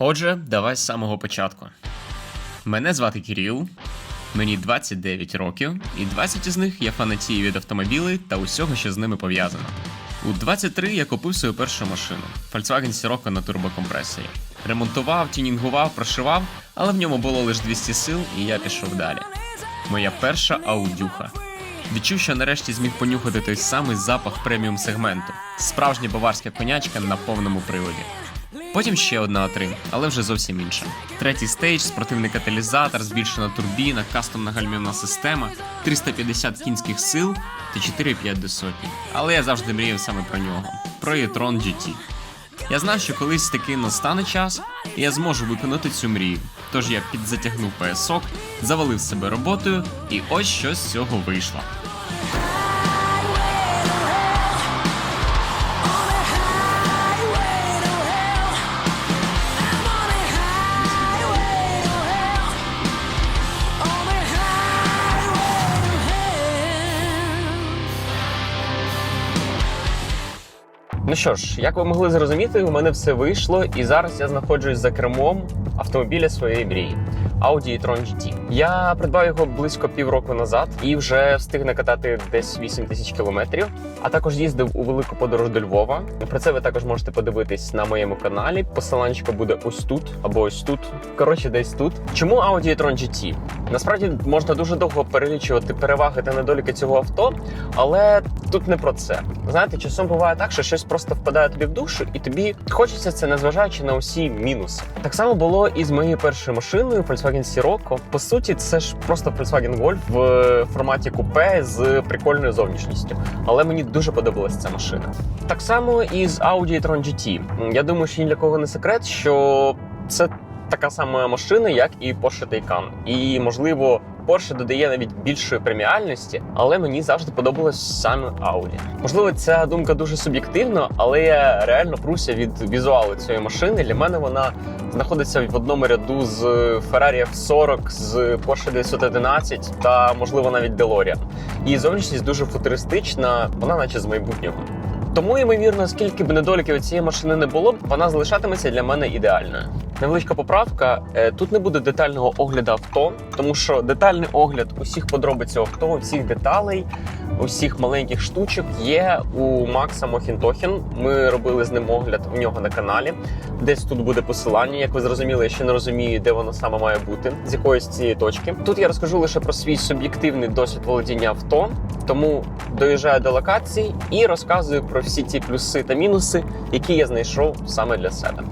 Отже, давай з самого початку. Мене звати Кирил, мені 29 років, і 20 із них я фанатію від автомобілей та усього, що з ними пов'язано. У 23 я купив свою першу машину Volkswagen Sirocco на турбокомпресорі. Ремонтував, тюнінгував, прошивав, але в ньому було лише 200 сил, і я пішов далі. Моя перша аудюха. Відчув, що нарешті зміг понюхати той самий запах преміум сегменту. Справжня баварська конячка на повному приводі. Потім ще одна А3, але вже зовсім інша. Третій стейдж, спортивний каталізатор, збільшена турбіна, кастомна гальмівна система, 350 кінських сил та 4,5 до сотні. Але я завжди мріяв саме про нього про e-tron GT. Я знав, що колись таки настане час, і я зможу виконати цю мрію. Тож я підзатягнув поясок, завалив себе роботою, і ось що з цього вийшло. Ну що ж, як ви могли зрозуміти, у мене все вийшло, і зараз я знаходжусь за кермом автомобіля своєї мрії. Audi e-tron GT. Я придбав його близько півроку назад і вже встиг накатати десь 8 тисяч кілометрів. А також їздив у велику подорож до Львова. Про це ви також можете подивитись на моєму каналі. Посиланчика буде ось тут або ось тут. Коротше, десь тут. Чому Audi e-tron GT? Насправді можна дуже довго перелічувати переваги та недоліки цього авто, але тут не про це. Знаєте, часом буває так, що щось просто впадає тобі в душу, і тобі хочеться це, незважаючи на усі мінуси. Так само було і з моєю першою машиною Volkswagen Sirocco. По суті, це ж просто Volkswagen Golf в форматі купе з прикольною зовнішністю. Але мені дуже подобалася ця машина. Так само і з Audi e-tron GT. Я думаю, що ні для кого не секрет, що це така сама машина, як і Porsche Taycan. І можливо. Porsche додає навіть більшої преміальності, але мені завжди подобалось саме Audi. Можливо, ця думка дуже суб'єктивна, але я реально пруся від візуалу цієї машини. Для мене вона знаходиться в одному ряду з Ferrari F40, з Porsche 911 та, можливо, навіть DeLorean. Її зовнішність дуже футуристична, вона наче з майбутнього. Тому, ймовірно, скільки б недоліків цієї машини не було, вона залишатиметься для мене ідеальною. Невеличка поправка. е, Тут не буде детального огляду авто, тому що детальний огляд усіх подробиць авто, всіх деталей, усіх маленьких штучок є у Макса Мохінтохін. Ми робили з ним огляд у нього на каналі. Десь тут буде посилання. Як ви зрозуміли, я ще не розумію, де воно саме має бути, з якоїсь цієї точки. Тут я розкажу лише про свій суб'єктивний досвід володіння авто, тому доїжджаю до локації і розказую про всі ті плюси та мінуси, які я знайшов саме для себе.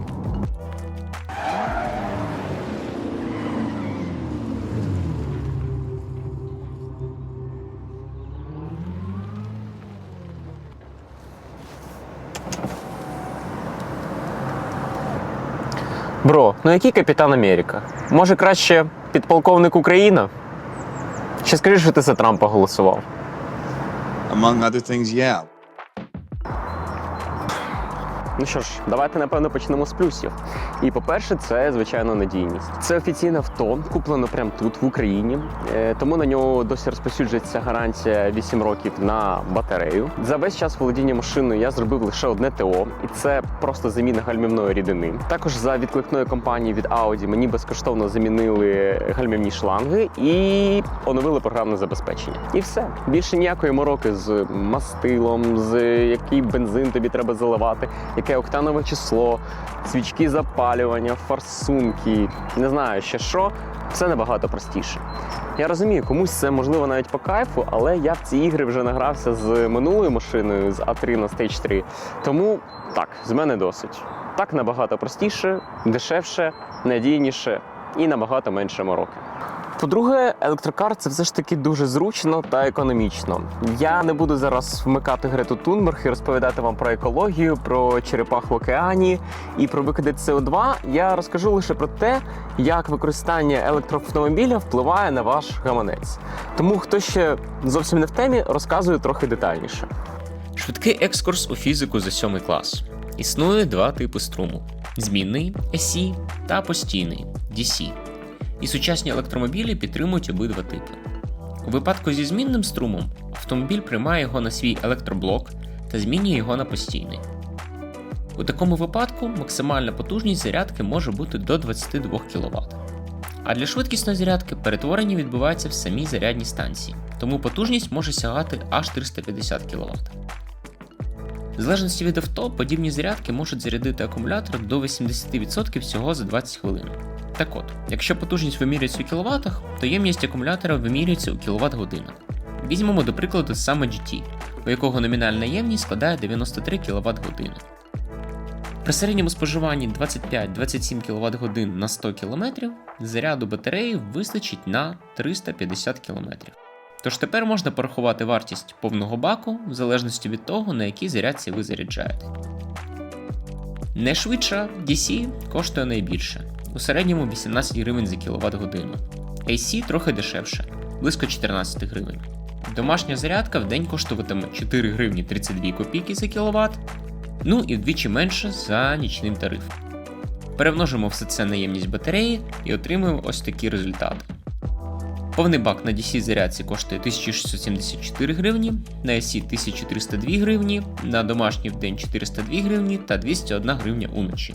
Бро, ну який капітан Америка? Може краще підполковник Україна? Ще скажи, що ти за Трампа голосував. Among other things, yeah. Ну що ж, давайте напевно почнемо з плюсів. І по-перше, це звичайно надійність. Це офіційне авто, куплено прямо тут, в Україні. Е, Тому на нього досі розповсюджується гарантія 8 років на батарею. За весь час володіння машиною я зробив лише одне ТО, і це просто заміна гальмівної рідини. Також за відкликною компанією від Audi мені безкоштовно замінили гальмівні шланги і оновили програмне забезпечення. І все більше ніякої мороки з мастилом, з який бензин тобі треба заливати, яке октанове число, свічки запалювання, форсунки, не знаю ще що. Все набагато простіше. Я розумію, комусь це можливо навіть по кайфу, але я в ці ігри вже награвся з минулою машиною з А3 на Stage 3. Тому так, з мене досить. Так набагато простіше, дешевше, надійніше і набагато менше мороки. По-друге, електрокар це все ж таки дуже зручно та економічно. Я не буду зараз вмикати Грету Тунберг і розповідати вам про екологію, про черепах в океані і про викиди СО2. Я розкажу лише про те, як використання електроавтомобіля впливає на ваш гаманець. Тому хто ще зовсім не в темі, розказую трохи детальніше. Швидкий екскурс у фізику за сьомий клас. Існує два типи струму: змінний AC та постійний DC. І сучасні електромобілі підтримують обидва типи. У випадку зі змінним струмом автомобіль приймає його на свій електроблок та змінює його на постійний. У такому випадку максимальна потужність зарядки може бути до 22 кВт. А для швидкісної зарядки перетворення відбувається в самій зарядній станції, тому потужність може сягати аж 350 кВт. В залежності від авто, подібні зарядки можуть зарядити акумулятор до 80% всього за 20 хвилин. Так от, якщо потужність вимірюється у кВт, то ємність акумулятора вимірюється у кВт годинах. Візьмемо до прикладу саме GT, у якого номінальна ємність складає 93 кВт години. При середньому споживанні 25-27 кВт годин на 100 км заряду батареї вистачить на 350 км. Тож тепер можна порахувати вартість повного баку в залежності від того, на якій зарядці ви заряджаєте. Найшвидша DC коштує найбільше у середньому 18 гривень за кВт годину. AC трохи дешевше близько 14 гривень. Домашня зарядка в день коштуватиме 4 гривні 32 копійки за кВт, ну і вдвічі менше за нічним тарифом. Перемножимо все це на ємність батареї і отримуємо ось такі результати. Повний бак на DC зарядці коштує 1674 гривні, на AC 1302 гривні, на домашній в день 402 гривні та 201 гривня уночі.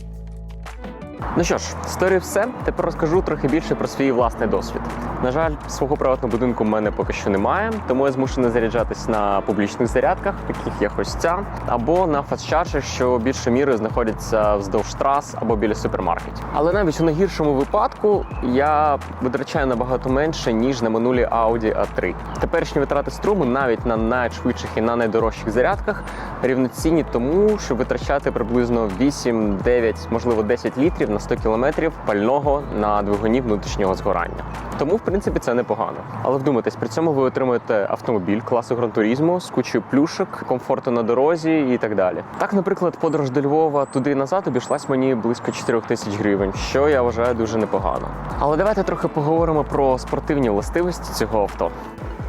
Ну що ж, історії все. Тепер розкажу трохи більше про свій власний досвід. На жаль, свого приватного будинку в мене поки що немає, тому я змушений заряджатись на публічних зарядках, таких як ось ця, або на фастчарджах, що більше мірою знаходяться вздовж трас або біля супермаркетів. Але навіть у найгіршому випадку я витрачаю набагато менше ніж на минулі Audi A3. Теперішні витрати струму навіть на найшвидших і на найдорожчих зарядках рівноцінні тому, щоб витрачати приблизно 8, 9, можливо 10 літрів на 100 кілометрів пального на двигуні внутрішнього згорання. Тому, в принципі, це непогано. Але вдумайтесь, при цьому ви отримуєте автомобіль класу гран-турізму з кучою плюшок, комфорту на дорозі і так далі. Так, наприклад, подорож до Львова туди назад обійшлась мені близько 4 тисяч гривень, що я вважаю дуже непогано. Але давайте трохи поговоримо про спортивні властивості цього авто.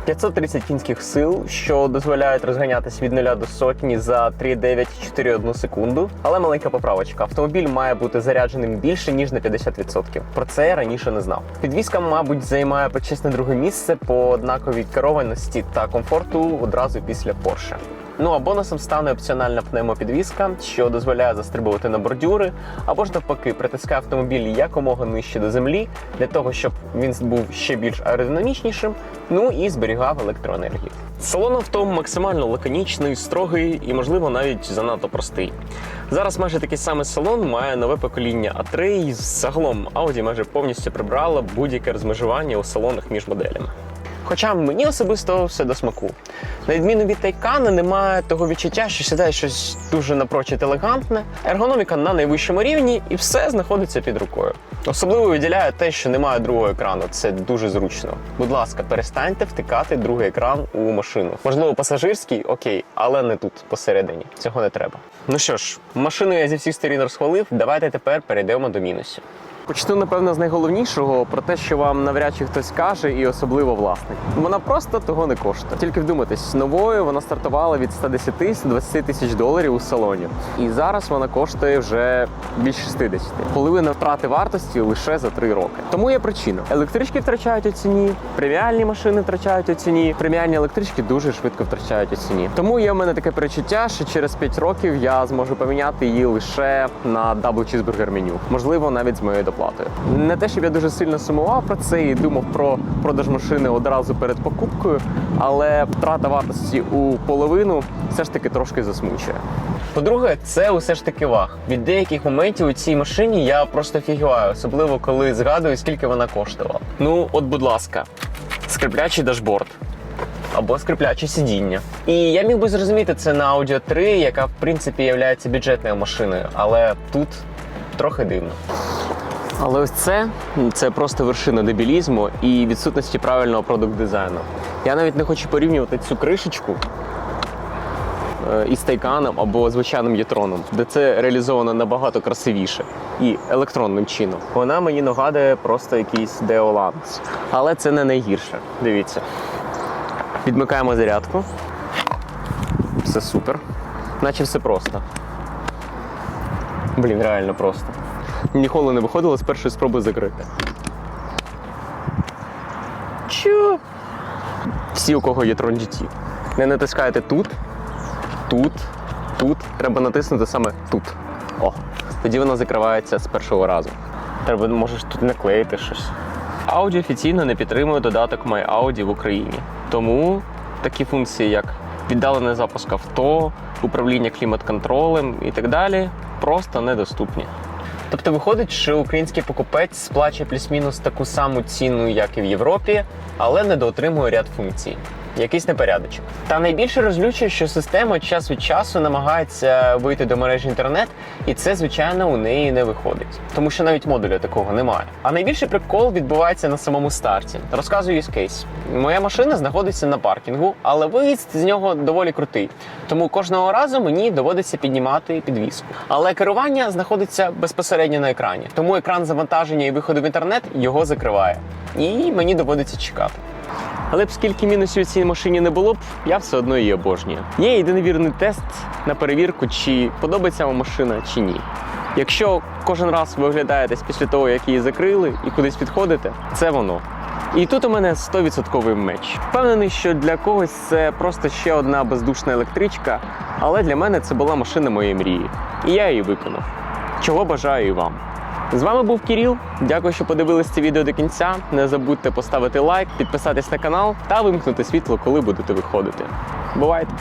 530 кінських сил, що дозволяють розганятись від 0 до сотні за 3,9-4,1 секунду. Але маленька поправочка. Автомобіль має бути зарядженим більше ніж на 50%. Про це я раніше не знав. Підвізка, мабуть, займає почесне друге місце по однаковій керованості та комфорту одразу після Porsche. Ну а бонусом стане опціональна пневмопідвізка, що дозволяє застрибувати на бордюри, або ж навпаки притискає автомобіль якомога нижче до землі, для того, щоб він був ще більш аеродинамічнішим, ну і зберігав електроенергію. Салон авто максимально лаконічний, строгий і, можливо, навіть занадто простий. Зараз майже такий самий салон має нове покоління A3, і загалом Audi майже повністю прибрала будь-яке розмежування у салонах між моделями. Хоча мені особисто все до смаку. На відміну від Тайкана, немає того відчуття, що сідає щось дуже напрочуд елегантне, ергономіка на найвищому рівні, і все знаходиться під рукою. Особливо виділяє те, що немає другого екрану. Це дуже зручно. Будь ласка, перестаньте втикати другий екран у машину. Можливо, пасажирський, окей, але не тут посередині. Цього не треба. Ну що ж, машину я зі всіх сторін розхвалив. Давайте тепер перейдемо до мінусів. Почну, напевно, з найголовнішого про те, що вам навряд чи хтось каже, і особливо власник. Вона просто того не коштує. Тільки вдумайтесь, новою вона стартувала від 110-120 тисяч доларів у салоні. І зараз вона коштує вже більш 60. Половина втрати вартості лише за 3 роки. Тому є причина. Електрички втрачають у ціні, преміальні машини втрачають у ціні. Преміальні електрички дуже швидко втрачають у ціні. Тому є в мене таке перечуття, що через 5 років я зможу поміняти її лише на дабл чізбургер меню. Можливо, навіть з моєю доплатою. Не те, щоб я дуже сильно сумував про це і думав про продаж машини одразу перед покупкою, але втрата вартості у половину все ж таки трошки засмучує. По-друге, це усе ж таки ваг. Від деяких моментів у цій машині я просто фігіваю, особливо коли згадую, скільки вона коштувала. Ну, от, будь ласка, скриплячий дашборд. Або скрипляче сидіння. І я міг би зрозуміти це на Audi 3, яка в принципі є бюджетною машиною, але тут трохи дивно. Але ось це це просто вершина дебілізму і відсутності правильного продукт дизайну. Я навіть не хочу порівнювати цю кришечку е, із Тайканом або звичайним Єтроном, де це реалізовано набагато красивіше і електронним чином. Вона мені нагадує просто якийсь Деоланс. Але це не найгірше. Дивіться. Відмикаємо зарядку. Все супер. Наче все просто. Блін, реально просто. Ніколи не виходило з першої спроби закрити. Чо? Всі, у кого є Tron GT. Не натискаєте тут, тут, тут. Треба натиснути саме тут. О, тоді вона закривається з першого разу. Треба, можеш тут наклеїти щось. Audi офіційно не підтримує додаток MyAudi в Україні. Тому такі функції, як віддалений запуск авто, управління клімат-контролем і так далі, просто недоступні. Тобто виходить, що український покупець сплачує плюс-мінус таку саму ціну, як і в Європі, але недоотримує ряд функцій. Якийсь непорядочок. Та найбільше розлючує, що система час від часу намагається вийти до мережі інтернет, і це, звичайно, у неї не виходить, тому що навіть модуля такого немає. А найбільший прикол відбувається на самому старті. Розказую use case. Моя машина знаходиться на паркінгу, але виїзд з нього доволі крутий. Тому кожного разу мені доводиться піднімати підвіску. Але керування знаходиться безпосередньо на екрані. Тому екран завантаження і виходу в інтернет його закриває. І мені доводиться чекати. Але б скільки мінусів у цій машині не було б, я все одно її обожнюю. Є єдиновірний тест на перевірку, чи подобається вам машина чи ні. Якщо кожен раз ви оглядаєтесь після того, як її закрили і кудись підходите, це воно. І тут у мене 100% меч. Впевнений, що для когось це просто ще одна бездушна електричка, але для мене це була машина моєї мрії. І я її виконав. Чого бажаю і вам. З вами був Кіріл. Дякую, що подивились це відео до кінця. Не забудьте поставити лайк, підписатись на канал та вимкнути світло, коли будете виходити. Бувайте!